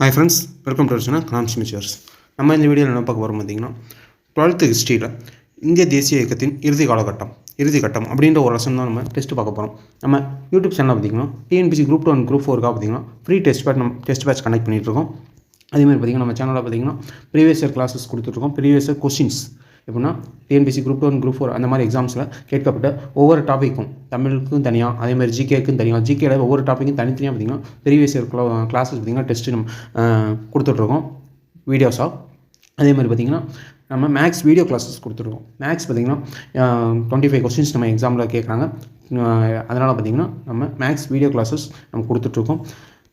Hi friends welcome to channel grams mixtures நம்ம இந்த வீடியோவில் என்ன பார்க்க போகிறோம் பார்த்தீங்கன்னா டுவெல்த்து ஹிஸ்ட்ரியில் இந்திய தேசிய இயக்கத்தின் இறுதி காலகட்டம் இறுதி கட்டம் அப்படின்ற ஒரு லெசன் தான் நம்ம டெஸ்ட் பார்க்க போகிறோம் நம்ம யூடியூப் சேனலில் பார்த்தீங்கன்னா TNPSC group two and group ஃபோருக்காக பார்த்தீங்கன்னா ஃப்ரீ டெஸ்ட் பேட் நம்ம டெஸ்ட் பேட்ச் கனெக்ட் பண்ணிகிட்ருக்கோம் அதேமாதிரி பார்த்தீங்கன்னா நம்ம சேனலில் பார்த்தீங்கன்னா ப்ரீவியஸ் இயர் கிளாஸஸ் கொடுத்துட்ருக்கோம் ப்ரீவியஸ் இயர் கொஸ்டின்ஸ் எப்படின்னா TNPSC group one and group four அந்த மாதிரி எக்ஸாம்ஸில் கேட்கப்பட்ட ஒவ்வொரு டாப்பிக்கும் தமிழுக்கும் தனியாக அதே மாதிரி ஜிகேக்கும் தனியாக ஜிகேல ஒவ்வொரு டாப்பிக்கும் தனித்தனியாக பார்த்தீங்கன்னா ப்ரீவியஸ் இயர் கிளாஸஸ் பார்த்தீங்கன்னா டெஸ்ட்டு நம்ம கொடுத்துட்ருக்கோம் வீடியோஸாக அதே மாதிரி பார்த்தீங்கன்னா நம்ம மேக்ஸ் வீடியோ கிளாஸஸ் கொடுத்துருக்கோம் மேக்ஸ் பார்த்தீங்கன்னா டுவெண்ட்டி ஃபைவ் கொஸ்டின்ஸ் நம்ம எக்ஸாமில் கேட்குறாங்க. அதனால் பார்த்தீங்கன்னா நம்ம மேக்ஸ் வீடியோ கிளாஸஸ் நம்ம கொடுத்துட்ருக்கோம்.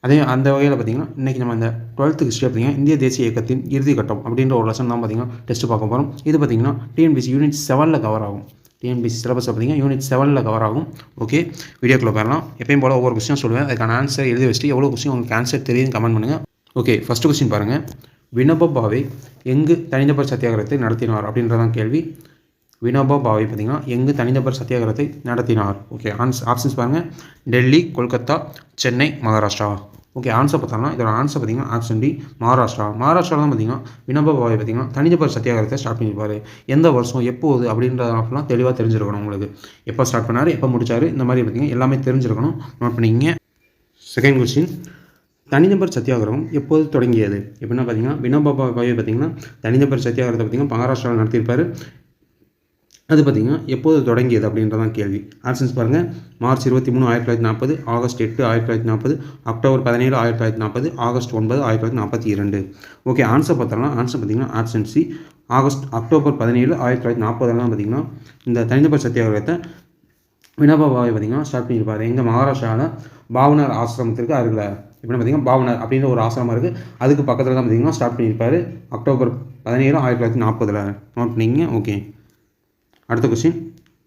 அதே அந்த வகையில் பார்த்தீங்கன்னா இன்றைக்கி நம்ம இந்த டுவெல்த்து ஹிஸ்ட்ரி பார்த்தீங்கன்னா இந்திய தேசிய இயக்கத்தின் இறுதி கட்டம் அப்படின்ற ஒரு லெசன் தான் பார்த்தீங்கன்னா டெஸ்ட் பார்க்க போகிறோம் இது பார்த்தீங்கன்னா டிஎன்பிசி யூனிட் செவனில் கவர் ஆகும். டிஎன்பிசி சிலபஸ் பார்த்திங்கன்னா யூனிட் செவனில் கவர் ஆகும். ஓகே வீடியோக்குள்ளே போயிடலாம். எப்பயும் போல் ஒவ்வொரு கொஸ்டின் சொல்லுவேன். அதுக்கான ஆன்சர் எழுதி வச்சுட்டு எவ்வளோ கொஸ்டின் உங்களுக்கு ஆன்சர் தெரியுதுன்னு கமெண்ட் பண்ணுங்கள் ஓகே ஃபஸ்ட்டு கொஸ்டின் பாருங்கள் வினோபா பாவே எங்கு தனிநபர் சத்தியாகிரகத்தை நடத்தினார்? அப்படின்றதான் கேள்வி. வினோபா பாவை பார்த்திங்கன்னா எங்கு தனிநபர் சத்தியாகிரகத்தை நடத்தினார்? ஓகே ஆன்ஸ் ஆப்ஷன்ஸ் பாருங்கள் டெல்லி கொல்கத்தா சென்னை மகாராஷ்டிரா. ஓகே ஆன்சர் பார்த்தோம்னா இதோட ஆன்சர் பார்த்தீங்கன்னா ஆப்ஷன் டி மகாராஷ்டிரா மகாராஷ்டிரா தான் பார்த்தீங்கன்னா வினோபா பாவே பார்த்தீங்கன்னா தனிநபர் சத்தியாகிரகத்தை ஸ்டார்ட் பண்ணியிருப்பார். எந்த வருஷம் எப்போது அப்படின்றதெல்லாம் தெளிவாக தெரிஞ்சிருக்கணும் உங்களுக்கு. எப்போ ஸ்டார்ட் பண்ணார் எப்போ முடிச்சார் இந்த மாதிரி பார்த்தீங்கன்னா எல்லாமே தெரிஞ்சிருக்கணும். நோட் பண்ணிக்கிங்க. செகண்ட் கொஸ்டின் தனிநபர் சத்தியாகிரகம் எப்போது தொடங்கியது? எப்படின்னா பார்த்தீங்கன்னா வினோபா பாவே பார்த்தீங்கன்னா தனிநபர் சத்தியாகிரகத்தை பார்த்தீங்கன்னா மகாராஷ்டிராவில் நடத்தியிருப்பார். அது பார்த்தீங்கன்னா எப்போது தொடங்கியது அப்படின்றதான் கேள்வி. ஆப்ஷன்ஸ் பாருங்கள் மார்ச் இருபத்தி மூணு ஆயிரத்தி தொள்ளாயிரத்தி நாற்பது ஆகஸ்ட் எட்டு ஆயிரத்தி தொள்ளாயிரத்தி நாற்பது அக்டோபர் பதினேழு ஆயிரத்தி தொள்ளாயிரத்தி நாற்பது ஆகஸ்ட் ஒன்பது ஆயிரத்தி தொள்ளாயிரத்தி நாற்பத்தி இரண்டு. ஓகே ஆன்சர் பார்த்தோம்னா ஆன்சர் பார்த்தீங்கன்னா ஆப்ஷன் சி ஆகஸ்ட் அக்டோபர் பதினேழு ஆயிரத்தி தொள்ளாயிரத்தி நாற்பதுலாம் பார்த்திங்கன்னா இந்த தனிநபர் சத்தியாகிரகத்தை வினோபா பாவை பார்த்தீங்கன்னா ஸ்டார்ட் பண்ணியிருப்பார். எங்கள் மகாராஷ்டிராவில் பாவனர் ஆசிரமத்திற்கு அருகில். எப்படின்னு பார்த்தீங்கன்னா பாவனர் அப்படின்ற ஒரு ஆசிரமம் இருக்குது அதுக்கு பக்கத்தில் தான் பார்த்தீங்கன்னா ஸ்டார்ட் பண்ணியிருப்பார். அக்டோபர் பதினேழு ஆயிரத்தி தொள்ளாயிரத்தி நாற்பதில். நோட் பண்ணிங்க? ஓகே அடுத்த கொஸ்டின்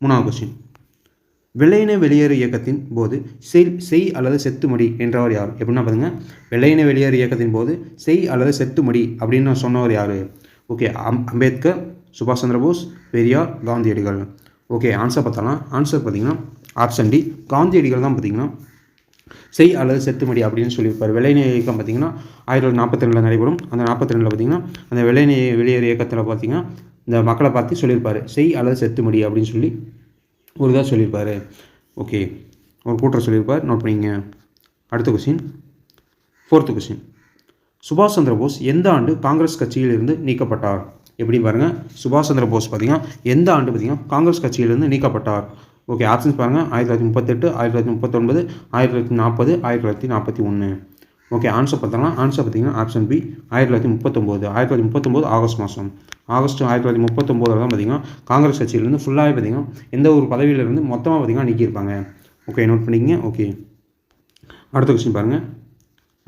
மூணாவது கொஸ்டின் வெள்ளையின வெளியேறு இயக்கத்தின் போது செய் செய் அல்லது செத்துமடி என்றவர் யார்? எப்படின்னா பாருங்க வெள்ளையின வெளியேறு இயக்கத்தின் போது செய் அல்லது செத்துமடி அப்படின்னு சொன்னவர் யார்? ஓகே அம் அம்பேத்கர் சுபாஷ் சந்திர போஸ் பெரியார் காந்தியடிகள். ஓகே ஆன்சர் பார்த்தலாம். ஆன்சர் பார்த்தீங்கன்னா ஆப்ஷன் டி காந்தியடிகள் தான் பார்த்தீங்கன்னா செய் அல்லது செத்துமடி அப்படின்னு சொல்லியிருப்பார். வெள்ளைநே இயக்கம் பார்த்தீங்கன்னா ஆயிரத்தி தொள்ளாயிரத்தி நாற்பத்தி ரெண்டில் நடைபெறும். அந்த நாற்பத்தி ரெண்டில் பார்த்தீங்கன்னா அந்த வெள்ளைநே வெளியேறு இயக்கத்தில் பார்த்தீங்கன்னா இந்த மக்களை பார்த்து சொல்லியிருப்பார். செய் அல்லது செத்துமடி அப்படின்னு சொல்லி ஒரு இதாக சொல்லியிருப்பார். ஓகே. ஒரு கூட்டர் சொல்லியிருப்பார். நோட் பண்ணிங்க அடுத்த கொஸ்டின் ஃபோர்த்து கொஸ்டின் சுபாஷ் சந்திர போஸ் எந்த ஆண்டு காங்கிரஸ் கட்சியிலிருந்து நீக்கப்பட்டார்? எப்படி பாருங்கள் சுபாஷ் சந்திர போஸ் பார்த்தீங்கன்னா எந்த ஆண்டு பார்த்தீங்கன்னா காங்கிரஸ் கட்சியிலிருந்து நீக்கப்பட்டார்? ஓகே ஆப்ஷன்ஸ் பாருங்கள் ஆயிரத்தி தொள்ளாயிரத்தி முப்பத்தெட்டு ஆயிரத்தி தொள்ளாயிரத்தி முப்பத்தொன்பது ஆயிரத்தி தொள்ளாயிரத்தி நாற்பது ஆயிரத்தி தொள்ளாயிரத்தி நாற்பத்தி ஒன்று. ஓகே ஆன்சர் பார்த்தோம்னா ஆன்சர் பார்த்தீங்கன்னா ஆப்ஷன் பி ஆயிரத்தி தொள்ளாயிரத்தி முப்பத்தொம்போது. ஆயிரத்தி தொள்ளாயிரத்தி முப்பத்தொம்போது ஆகஸ்ட் மாதம் ஆகஸ்ட் ஆயிரத்தி தொள்ளாயிரத்தி முப்பத்தொம்போதில் தான் பார்த்தீங்கன்னா காங்கிரஸ் கட்சியிலேருந்து ஃபுல்லாகவே பார்த்தீங்கன்னா எந்த ஒரு பதவியிலேருந்து மொத்தமாக பார்த்தீங்கன்னா நீக்கியிருப்பாங்க. ஓகே நோட் பண்ணிக்கங்க. ஓகே அடுத்த கொஸ்டின் பாருங்கள்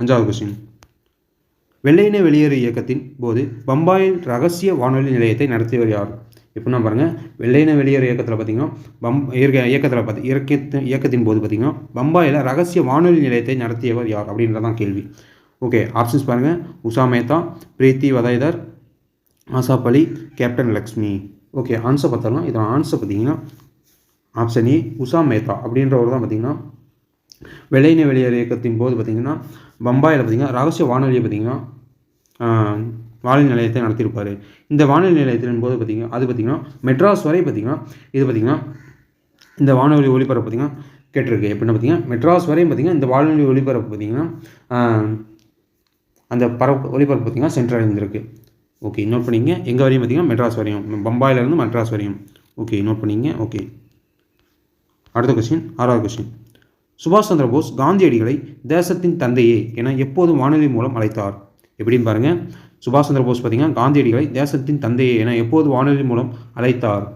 அஞ்சாவது கொஸ்டின் வெள்ளையின வெளியேறு இயக்கத்தின் போது பம்பாயில் ரகசிய வானொலி நிலையத்தை நடத்தியவர் யார்? எப்படின்னா பாருங்கள் வெள்ளையின வெளியேறு இயக்கத்தில் பார்த்தீங்கன்னா பம் இயற்கை இயக்கத்தில் பார்த்து இயற்கை இயக்கத்தின் போது பார்த்தீங்கன்னா பம்பாயில் ரகசிய வானொலி நிலையத்தை நடத்தியவர் யார் அப்படின்றதான் கேள்வி. ஓகே ஆப்ஷன்ஸ் பாருங்கள் Usha Mehta Preethi Waddedar Asaf Ali captain Lakshmi. Okay answer பார்த்தோம்னா இதோட ஆன்சர் பார்த்தீங்கன்னா ஆப்ஷன் ஏ உஷா மேத்தா அப்படின்றவர் தான் பார்த்தீங்கன்னா வெள்ளையின வெளியேறு இயக்கத்தின் போது பார்த்தீங்கன்னா பம்பாயில் பார்த்தீங்கன்னா ரகசிய வானொலியை பார்த்தீங்கன்னா வானொலி நிலையத்தை நடத்தியிருப்பார். இந்த வானொலி நிலையத்தின் போது பார்த்தீங்கன்னா அது பார்த்தீங்கன்னா மெட்ராஸ் வரை பார்த்தீங்கன்னா இது பார்த்தீங்கன்னா இந்த வானொலி ஒளிபரப்பு பார்த்தீங்கன்னா கேட்டிருக்கு. எப்படின்னா பார்த்தீங்கன்னா மெட்ராஸ் வரையும் பார்த்தீங்கன்னா இந்த வானொலி ஒளிபரப்பு பார்த்தீங்கன்னா அந்த பரப்பு ஒளிபரப்பு பார்த்தீங்கன்னா சென்றடைந்திருக்கு. ஓகே நோட் பண்ணிங்க எங்கே வரையும் பார்த்தீங்கன்னா மெட்ராஸ் வரையும். பம்பாயிலேருந்து மெட்ராஸ் வரையும். ஓகே நோட் பண்ணிங்க ஓகே. அடுத்த கொஸ்டின் ஆறாவது கொஸ்டின் சுபாஷ் சந்திர போஸ் காந்தியடிகளை தேசத்தின் தந்தையே என எப்போதும் வானொலி மூலம் அழைத்தார். எப்படின்னு பாருங்கள் சுபாஷ் சந்திர போஸ் பார்த்தீங்கன்னா காந்தியடிகளை தேசத்தின் தந்தையை என எப்போது வானொலி மூலம் அழைத்தார்?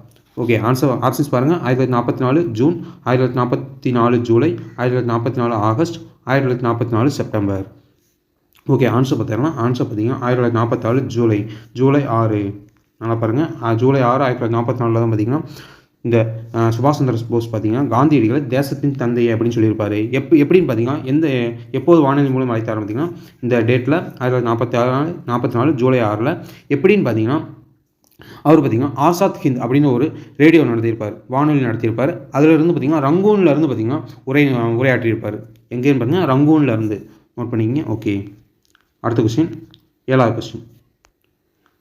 ஓகே ஆன்சர் ஆப்ஷன்ஸ் பாருங்கள் ஆயிரத்தி தொள்ளாயிரத்தி நாற்பத்தி நாலு ஜூன் ஆயிரத்தி தொள்ளாயிரத்தி நாற்பத்தி நாலு ஜூலை ஆயிரத்தி தொள்ளாயிரத்தி நாற்பத்தி நாலு ஆகஸ்ட் ஆயிரத்தி தொள்ளாயிரத்தி நாற்பத்தி நாலு செப்டம்பர். ஓகே ஆன்சர் பார்த்தீங்கன்னா ஆன்சர் பார்த்தீங்கன்னா ஆயிரத்தி தொள்ளாயிரத்தி நாற்பத்தாறு ஜூலை ஜூலை ஆறு. நல்லா பாருங்கள் ஜூலை ஆறு ஆயிரத்தி தொள்ளாயிரத்தி நாற்பத்தி நாலில் தான் பார்த்தீங்கன்னா இந்த சுபாஷ் சந்திர போஸ் பார்த்தீங்கன்னா காந்தியடிகளை தேசத்தின் தந்தை அப்படின்னு சொல்லியிருப்பாரு. எப் எப்படின்னு பார்த்தீங்கன்னா எந்த எப்போது வானொலி மூலம் அழைத்தார் பார்த்தீங்கன்னா இந்த டேட்டில் ஆயிரத்தி தொள்ளாயிரத்தி நாற்பத்தி ஆறு நாற்பத்தி நாலு ஜூலை ஆறில். எப்படின்னு பார்த்தீங்கன்னா அவர் பார்த்தீங்கன்னா ஆசாத் ஹிந்த் அப்படின்னு ஒரு ரேடியோ நடத்தியிருப்பார். வானொலி நடத்தியிருப்பார். அதிலிருந்து பார்த்தீங்கன்னா ரங்கூன்ல இருந்து பார்த்தீங்கன்னா உரை உரையாற்றியிருப்பார். எங்கேன்னு பார்த்தீங்கன்னா ரங்கூன்லேருந்து நோட் பண்ணிக்கங்க. ஓகே அடுத்த கொஸ்டின் ஏழாவது கொஸ்டின்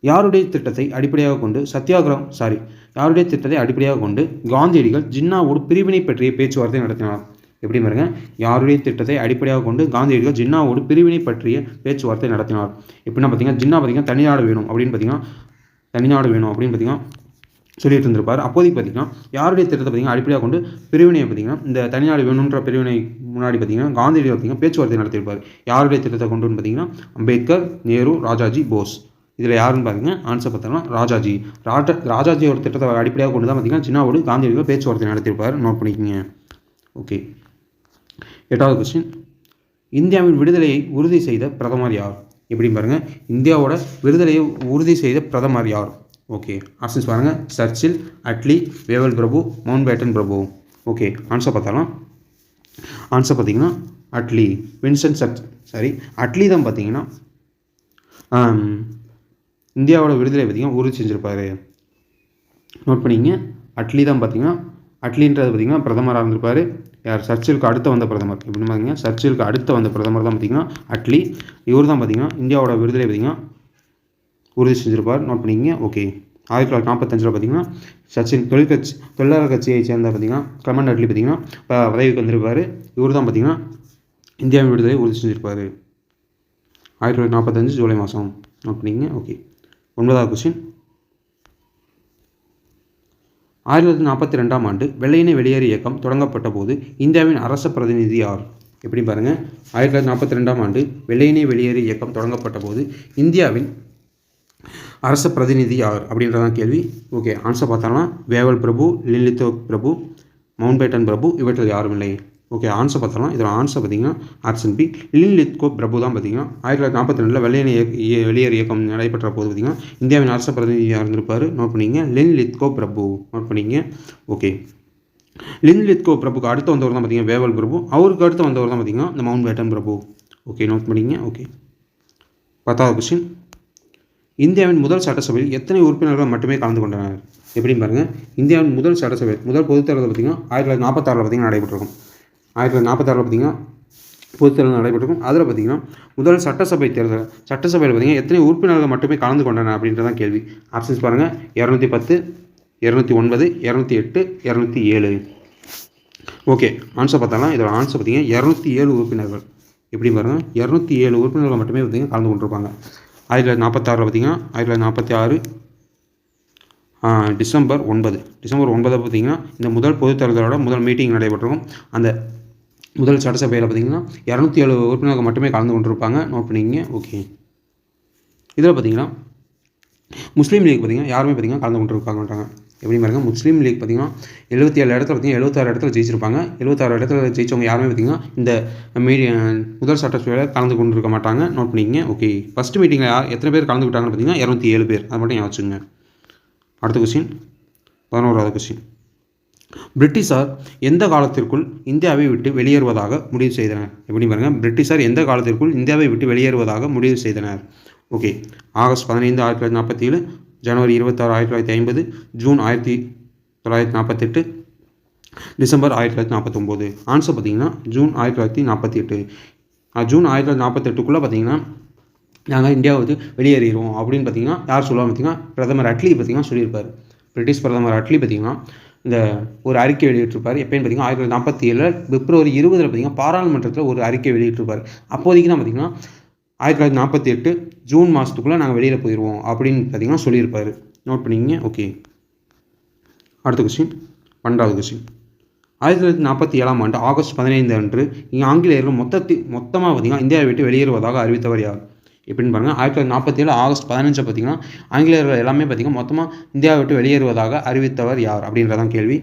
யாருடைய திட்டத்தை அடிப்படையாக கொண்டு சத்தியாகிரகம் சாரி யாருடைய திட்டத்தை அடிப்படையாக கொண்டு காந்தியடிகள் ஜின்னாவோடு பிரிவினை பற்றிய பேச்சுவார்த்தை நடத்தினார். எப்படி பாருங்க? யாருடைய திட்டத்தை அடிப்படையாக கொண்டு காந்தியடிகள் ஜின்னாவோடு பிரிவினை பற்றிய பேச்சுவார்த்தை நடத்தினார். எப்படின்னா பார்த்தீங்கன்னா ஜின்னா பார்த்தீங்கன்னா தனிநாடு வேணும் அப்படின்னு பார்த்தீங்கன்னா தனிநாடு வேணும் அப்படின்னு பார்த்தீங்கன்னா சொல்லிட்டு இருந்திருப்பார். அப்போதைக்கு பார்த்தீங்கன்னா யாருடைய திட்டத்தை பார்த்தீங்கன்னா அடிப்படையாக கொண்டு பிரிவினையை பார்த்தீங்கன்னா இந்த தனிநாடு வேணுன்ற பிரிவினை முன்னாடி பார்த்தீங்கன்னா காந்தியடிகள் பார்த்தீங்கன்னா பேச்சுவார்த்தை நடத்தியிருப்பார். யாருடைய திட்டத்தை கொண்டு வந்து பார்த்தீங்கன்னா அம்பேத்கர் நேரு ராஜாஜி போஸ். இதில் யாருன்னு பார்த்தீங்கன்னா ஆன்சர் பார்த்தோம்னா ராஜாஜி. ராஜா ராஜாஜியோட திட்டத்தை அடிப்படையாக கொண்டு தான் பார்த்தீங்கன்னா சின்னாவோடு காந்தியடிகள் பேச்சுவார்த்தை நடத்தியிருப்பார். நோட் பண்ணிக்கோங்க. ஓகே எட்டாவது கொஸ்டின் இந்தியாவின் விடுதலையை உறுதி செய்த பிரதமர் யார்? எப்படின்னு பாருங்கள் இந்தியாவோட விடுதலையை உறுதி செய்த பிரதமர் யார்? ஓகே ஆப்ஷன்ஸ் பாருங்கள் சர்ச்சில் அட்லி வேவல் பிரபு மவுண்ட் பேட்டன் பிரபு. ஓகே ஆன்சர் பார்த்தாலும் ஆன்சர் பார்த்தீங்கன்னா Attlee. Winston Church sorry Attlee தான் பார்த்தீங்கன்னா இந்தியாவோட விடுதலை பற்றியும் உறுதி செஞ்சுருப்பாரு. நோட் பண்ணிக்கங்க அட்லி தான் பார்த்தீங்கன்னா அட்லின்றது பார்த்தீங்கன்னா பிரதமராக இருந்திருப்பார். யார்? சர்ச்சிலுக்கு அடுத்த வந்த பிரதமர். எப்படின்னு பார்த்தீங்கன்னா சர்ச்சிலுக்கு அடுத்த வந்த பிரதமர் தான் பார்த்தீங்கன்னா அட்லி. இவர் தான் பார்த்தீங்கன்னா இந்தியாவோட விடுதலை பார்த்திங்கன்னா உறுதி செஞ்சுருப்பார். நோட் பண்ணிக்கங்க ஓகே ஆயிரத்தி தொள்ளாயிரத்தி நாற்பத்தஞ்சில் பார்த்தீங்கன்னா சச்சின் தொழிற்கட்சி தொழிலாளர் கட்சியை சேர்ந்த பார்த்தீங்கன்னா கமண்ட் அட்லி பார்த்தீங்கன்னா இப்போ பதவிக்கு வந்திருப்பார். இவர் தான் பார்த்தீங்கன்னா இந்தியாவின் விடுதலை உறுதி செஞ்சிருப்பார். ஆயிரத்தி தொள்ளாயிரத்தி நாற்பத்தஞ்சு ஜூலை மாதம் நோட் பண்ணிக்கங்க ஓகே ஒன்பதாவது கொஸ்டின் ஆயிரத்தி தொள்ளாயிரத்தி நாற்பத்தி ரெண்டாம் ஆண்டு வெள்ளையனே வெளியேறு இயக்கம் தொடங்கப்பட்ட போது இந்தியாவின் அரச பிரதிநிதி யார்? எப்படி பாருங்கள் ஆயிரத்தி தொள்ளாயிரத்தி நாற்பத்தி ரெண்டாம் ஆண்டு வெள்ளையினை வெளியேறு இயக்கம் தொடங்கப்பட்ட போது இந்தியாவின் அரச பிரதிநிதி யார்? அப்படின்றதான் கேள்வி. ஓகே ஆன்சர் பார்த்தோம்னா வேவல் பிரபு லில்லித்தோ பிரபு மவுண்ட் பேட்டன் பிரபு இவற்றில் யாரும் இல்லை. ஓகே ஆன்சர் பார்த்தோம்னா இதில் ஆன்சர் பார்த்தீங்கன்னா ஆப்ஷன் பி லில்லித்கோ பிரபு தான் பார்த்தீங்கன்னா ஆயிரத்தி தொள்ளாயிரத்தி நாற்பத்தி ரெண்டில் வெள்ளையணி இய- வெளியேறு இயக்கம் நடைபெற்ற போது பார்த்தீங்கன்னா இந்தியாவின் அரச பிரதிநிதியாக இருந்திருப்பார்? நோட் பண்ணிங்க. லின் லித்கோ பிரபு நோட் பண்ணிங்க. ஓகே லின் லித்கோ பிரபுக்கு அடுத்து வந்தவர் தான் பார்த்தீங்கன்னா வேவல் பிரபு அவருக்கு அடுத்து வந்தவர் தான் பார்த்தீங்கன்னா இந்த மவுண்ட் பேட்டன் பிரபு ஓகே நோட் பண்ணிங்க. ஓகே பத்தாவது கொஸ்டின் இந்தியாவின் முதல் சட்டசபையில் எத்தனை உறுப்பினர்கள் மட்டுமே கலந்து கொண்டனர்? எப்படின்னு பாருங்கள் இந்தியாவின் முதல் சட்டசபை முதல் பொதுத் தேர்தல் பார்த்தீங்கன்னா ஆயிரத்தி தொள்ளாயிரத்தி நாற்பத்தாறில் பார்த்தீங்கன்னா நடைபெற்றிருக்கும். ஆயிரத்தி தொள்ளாயிரத்தி நாற்பத்தாறில் பார்த்தீங்கன்னா பொதுத் தேர்தல் நடைபெற்றிருக்கும் அதில் பார்த்தீங்கன்னா முதல் சட்டசபை தேர்தல் சட்டசபையில் பார்த்தீங்கன்னா எத்தனை உறுப்பினர்கள் மட்டுமே கலந்து கொண்டனர் அப்படின்றதான் கேள்வி. ஆப்ஷன்ஸ் பாருங்கள் இரநூத்தி பத்து இரநூத்தி ஒன்பது இரநூத்தி எட்டு இரநூத்தி ஏழு. ஓகே ஆன்சர் பார்த்தாலும். இதோட ஆன்சர் பார்த்தீங்கன்னா இரநூத்தி ஏழு உறுப்பினர்கள். எப்படி பாருங்கள் இரநூத்தி ஏழு உறுப்பினர்கள் மட்டுமே பார்த்தீங்கன்னா கலந்து கொண்டிருப்பாங்க. ஆயிரத்தி தொள்ளாயிரத்தி நாற்பத்தாறில் பார்த்தீங்கன்னா ஆயிரத்தி தொள்ளாயிரத்தி நாற்பத்தி ஆறு டிசம்பர் ஒன்பது. டிசம்பர் ஒன்பதை பார்த்தீங்கன்னா இந்த முதல் பொதுத் தேர்தலோட முதல் மீட்டிங் நடைபெற்றிருக்கும் அந்த முதல் சட்டசபையில் பார்த்தீங்கன்னா இரநூத்தி ஏழு உறுப்பினர்கள் மட்டுமே கலந்து கொண்டிருப்பாங்க. நோட் பண்ணிக்கங்க. ஓகே இதில் பார்த்தீங்கன்னா முஸ்லீம் லீக் பார்த்தீங்கன்னா யாருமே பார்த்தீங்கன்னா கலந்து கொண்டிருப்பாங்க மாட்டாங்க எப்படி பாருங்க? முஸ்லீம் லீக் பார்த்தீங்கன்னா எழுபத்தி ஏழு இடத்துல பார்த்தீங்கன்னா எழுபத்தாறு இடத்துல ஜெயிச்சிருப்பாங்க. எழுபத்தாறு இடத்துல ஜெயிச்சவங்க யாருமே பார்த்தீங்கன்னா இந்த மீடிய முதல் சட்டசபையில் கலந்து கொண்டு இருக்க மாட்டாங்க. நோட் பண்ணிக்கங்க. ஓகே ஃபஸ்ட்டு மீட்டிங்கில் யார் எத்தனை பேர் கலந்துக்கிட்டாங்கன்னு பார்த்தீங்கன்னா இரநூத்தி ஏழு பேர். அது மட்டும் யோசிச்சுங்க வச்சுங்க அடுத்த கொஸ்டின் பதினோராவது கொஸ்டின் பிரிட்டிஷார் எந்த காலத்திற்குள் இந்தியாவை விட்டு வெளியேறுவதாக முடிவு செய்தனர்? எப்படி பாருங்க பிரிட்டிஷார் எந்த காலத்திற்குள் இந்தியாவை விட்டு வெளியேறுவதாக முடிவு செய்தனர்? ஓகே ஆகஸ்ட் பதினைந்து ஆயிரத்தி தொள்ளாயிரத்தி நாற்பத்தி ஏழு ஜனவரி இருபத்தாறு ஆயிரத்தி தொள்ளாயிரத்தி ஐம்பது ஜூன் ஆயிரத்தி தொள்ளாயிரத்தி நாற்பத்தெட்டு டிசம்பர் ஆயிரத்தி தொள்ளாயிரத்தி நாற்பத்தொம்போது. ஆன்சர் பார்த்தீங்கன்னா ஜூன் ஆயிரத்தி தொள்ளாயிரத்தி நாற்பத்தி எட்டு ஜூன் ஆயிரத்தி தொள்ளாயிரத்தி நாற்பத்தெட்டுக்குள்ளே பார்த்தீங்கன்னா நாங்கள் இந்தியாவை வந்து வெளியேறிடுவோம் அப்படின்னு பார்த்தீங்கன்னா யார் சொல்லுவாங்க பார்த்தீங்கன்னா பிரதமர் அட்லி பார்த்தீங்கன்னா சொல்லியிருப்பார். பிரிட்டிஷ் பிரதமர் அட்லி பார்த்தீங்கன்னா இந்த ஒரு அறிக்கை வெளியிட்டிருப்பார். எப்போன்னு பார்த்தீங்கன்னா ஆயிரத்தி தொள்ளாயிரத்தி நாற்பத்தி ஏழில் பிப்ரவரி இருபதில் பார்த்தீங்கன்னா பாராளுமன்றத்தில் ஒரு அறிக்கை வெளியிட்டிருப்பார். அப்போதைக்கு தான் பார்த்தீங்கன்னா ஆயிரத்தி தொள்ளாயிரத்தி நாற்பத்தி எட்டு ஜூன் மாதத்துக்குள்ளே நாங்கள் வெளியில் போயிடுவோம் அப்படின்னு பார்த்தீங்கன்னா சொல்லியிருப்பார். நோட் பண்ணிக்கிங்க. ஓகே அடுத்த கொஸ்டின் பன்னெண்டாவது கொஸ்டின் ஆயிரத்தி தொள்ளாயிரத்தி நாற்பத்தி ஏழாம் ஆண்டு ஆகஸ்ட் பதினைந்து அன்று இங்கே ஆங்கிலேயர்கள் மொத்தத்தில் மொத்தமாக பார்த்தீங்கன்னா இந்தியாவை விட்டு வெளியேறுவதாக அறிவித்தவர் யார்? எப்படின்னு பாருங்கள் ஆயிரத்தி தொள்ளாயிரத்தி நாற்பத்தி ஏழு ஆகஸ்ட் பதினஞ்சு பார்த்தீங்கன்னா ஆங்கிலேயர்கள் எல்லாமே பார்த்தீங்கன்னா மொத்தமாக இந்தியாவை விட்டு வெளியேறுவதாக அறிவித்தவர் யார் அப்படின்றதான் கேள்வி.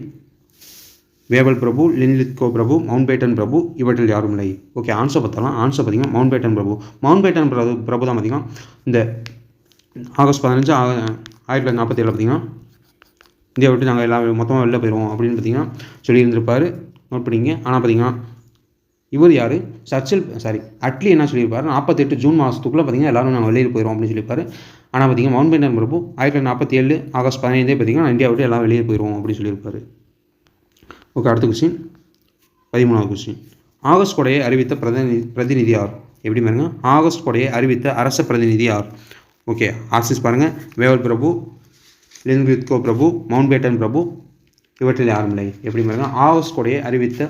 வேவல் பிரபு லின்லித்கோ பிரபு மவுண்ட் பேட்டன் பிரபு இவற்றில் யாரும் இல்லை. ஓகே ஆன்சர் பார்த்தாலும் ஆன்சர் பார்த்தீங்கன்னா மவுண்ட் பேட்டன் பிரபு. மவுண்ட் பேட்டன் பிரபு பிரபு தான் பார்த்தீங்கன்னா இந்த ஆகஸ்ட் பதினஞ்சு ஆ- ஆயிரத்தி தொள்ளாயிரத்தி நாற்பத்தி ஏழில் பார்த்தீங்கன்னா இந்தியா விட்டு நாங்கள் எல்லாம் மொத்தமாக வெளில போயிடுவோம் அப்படின்னு பார்த்தீங்கன்னா சொல்லியிருந்திருப்பார். நோட் பண்ணிங்க ஆனால் பார்த்தீங்கன்னா இவர் யார்? சர்ச்சில் சாரி அட்லி என்ன சொல்லியிருப்பாரு? நாற்பத்தெட்டு ஜூன் மாதத்துக்குள்ளே பார்த்தீங்கன்னா எல்லாரும் நாங்கள் வெளியில் போயிடுவோம் அப்படின்னு சொல்லியிருப்பாரு. ஆனால் பார்த்தீங்கன்னா மவுண்ட் பேட்டன் பிரபு ஆயிரத்தி தொள்ளாயிரத்தி நாற்பத்தி ஏழு ஆகஸ்ட் பதினைந்தே பார்த்தீங்கன்னா இந்தியா விட்டு எல்லாம் வெளியே போயிடுவோம் அப்படின்னு சொல்லியிருப்பாரு. ஓகே அடுத்த கொஸ்டின் பதிமூணாவது கொஸ்டின் ஆகஸ்ட் கொடையை அறிவித்த பிரதிநிதி பிரதிநிதி யார்? எப்படி பாருங்க. ஆகஸ்ட் கொடையை அறிவித்த அரச பிரதிநிதி யார்? ஓகே ஆசிஸ் பாருங்கள் வேவல் பிரபு லின்வித்கோ பிரபு மவுண்ட் பேட்டன் பிரபு இவற்றில் யாரும் இல்லை. எப்படி பாருங்க. ஆகஸ்ட் கொடையை அறிவித்த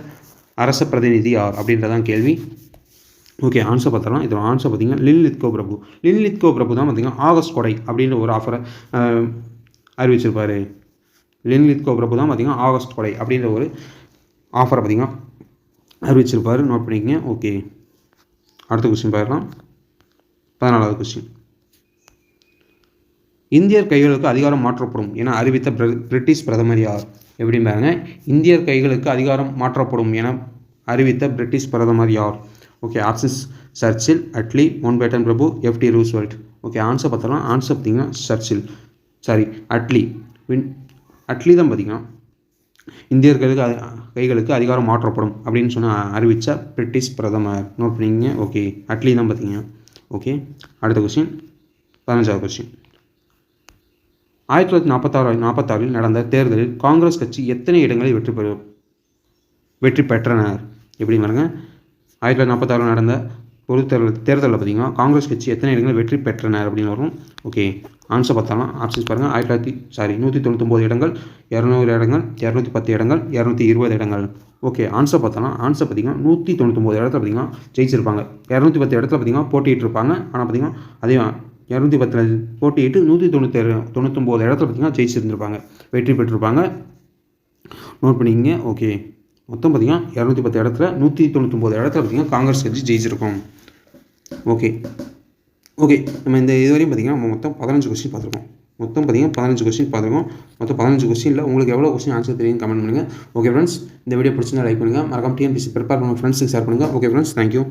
அரச பிரதிநிதி யார் அப்படின்றதான் கேள்வி. ஓகே ஆன்சர் பார்த்துடலாம். இதோட ஆன்சர் பார்த்தீங்கன்னா லின் லித்கோ பிரபு லின் லித்கோ பிரபு தான் பார்த்தீங்கன்னா ஆகஸ்ட் கொடை அப்படின்ற ஒரு ஆஃபரை அறிவிச்சிருப்பார். லின் லித்கோ பிரபு தான் பார்த்தீங்கன்னா ஆகஸ்ட் கொடை அப்படின்ற ஒரு ஆஃபரை பார்த்தீங்கன்னா அறிவிச்சிருப்பாரு. நோட் பண்ணிக்கங்க. ஓகே அடுத்த கொஸ்டின் பார்க்கலாம். பதினாலாவது கொஸ்டின் இந்தியர் கைகளுக்கு அதிகாரம் மாற்றப்படும் என அறிவித்த பிர- பிரிட்டிஷ் பிரதமர் யார்? எப்படின்னு பாருங்க இந்தியர் கைகளுக்கு அதிகாரம் மாற்றப்படும் என அறிவித்த பிரிட்டிஷ் பிரதமர் யார்? Okay options Churchill Attlee Mountbatten பிரபு எஃப்டி ரூஸ்வெல்ட். ஓகே ஆன்சர் பார்த்தோம்னா ஆன்சர் பார்த்தீங்கன்னா Churchill. Sorry Atlee. Win Atlee தான் பார்த்தீங்கன்னா இந்தியர்களுக்கு கைகளுக்கு அதிகாரம் மாற்றப்படும் அப்படின்னு சொன்ன அறிவித்த பிரிட்டிஷ் பிரதமர். நோட் பண்ணிங்க ஓகே அட்லி தான் பார்த்தீங்க ஓகே அடுத்த கொஸ்டின் பதினஞ்சாவது கொஸ்டின் ஆயிரத்தி தொள்ளாயிரத்தி நாற்பத்தாறு நாற்பத்தாறில் நடந்த தேர்தலில் காங்கிரஸ் கட்சி எத்தனை இடங்களில் வெற்றி பெறு வெற்றி பெற்றனர்? எப்படி பாருங்க. ஆயிரத்தி தொள்ளாயிரத்தி நாற்பத்தாறில் நடந்த பொது தேர்தல் தேர்தலில் பார்த்தீங்கன்னா காங்கிரஸ் கட்சி எத்தனை இடங்களில் வெற்றி பெற்றனர் அப்படின்னு வரும். ஓகே ஆன்சர் பார்த்தாலும் ஆப்ஷன்ஸ் பாருங்கள் ஆயிரத்தி தொள்ளாயிரத்தி சாரி நூற்றி தொண்ணூத்தொம்பது இடங்கள் இரநூறு இடங்கள் இரநூத்தி பத்து இடங்கள் இரநூத்தி இருபது இடங்கள். ஓகே ஆன்சர் பார்த்தாலும் ஆன்சர் பார்த்தீங்கன்னா நூற்றி தொண்ணூத்தொம்பது இடத்துல பார்த்தீங்கன்னா ஜெயிச்சிருப்பாங்க. இரநூத்தி பத்து இடத்துல பார்த்தீங்கன்னா போட்டிட்டு இருப்பாங்க ஆனால் பார்த்திங்கன்னா அதே இரநூத்தி பத்தில் போட்டியிட்டு நூற்றி தொண்ணூற்றி தொண்ணூத்தொம்பது இடத்துல பார்த்தீங்கன்னா ஜெயிச்சிருந்துருப்பாங்க. வெற்றி பெற்றிருப்பாங்க. நோட் பண்ணிக்கங்க. ஓகே மொத்தம் பார்த்தீங்கன்னா இரநூத்தி பத்து இடத்துல நூற்றி தொண்ணூத்தொம்பது இடத்துல பார்த்தீங்கன்னா காங்கிரஸ் கட்சி ஜெயிச்சிருக்கோம். ஓகே ஓகே நம்ம இந்த இதுவரையும் பார்த்தீங்கன்னா நம்ம மொத்தம் பதினஞ்சு கொஸ்டின் பார்த்துருக்கோம். மொத்தம் பார்த்தீங்கன்னா பதினஞ்சு கொஸ்டின் பார்த்துருக்கோம். மொத்தம் பதினஞ்சு கொஸ்டினில் உங்களுக்கு எவ்வளோ கொஸ்டின் ஆன்சர் தெரியும் கமெண்ட் பண்ணுங்கள் ஓகே ஃப்ரெண்ட்ஸ் இந்த வீடியோ பிடிச்சிருந்தா லைக் பண்ணுங்கள் மறக்காம டிஎன்பிசி ப்ரிப்பேர் பண்ணுங்கள் ஃப்ரெண்ட்ஸுக்கு ஷேர் பண்ணுங்கள் ஓகே ஃப்ரெண்ட்ஸ் தேங்க்யூ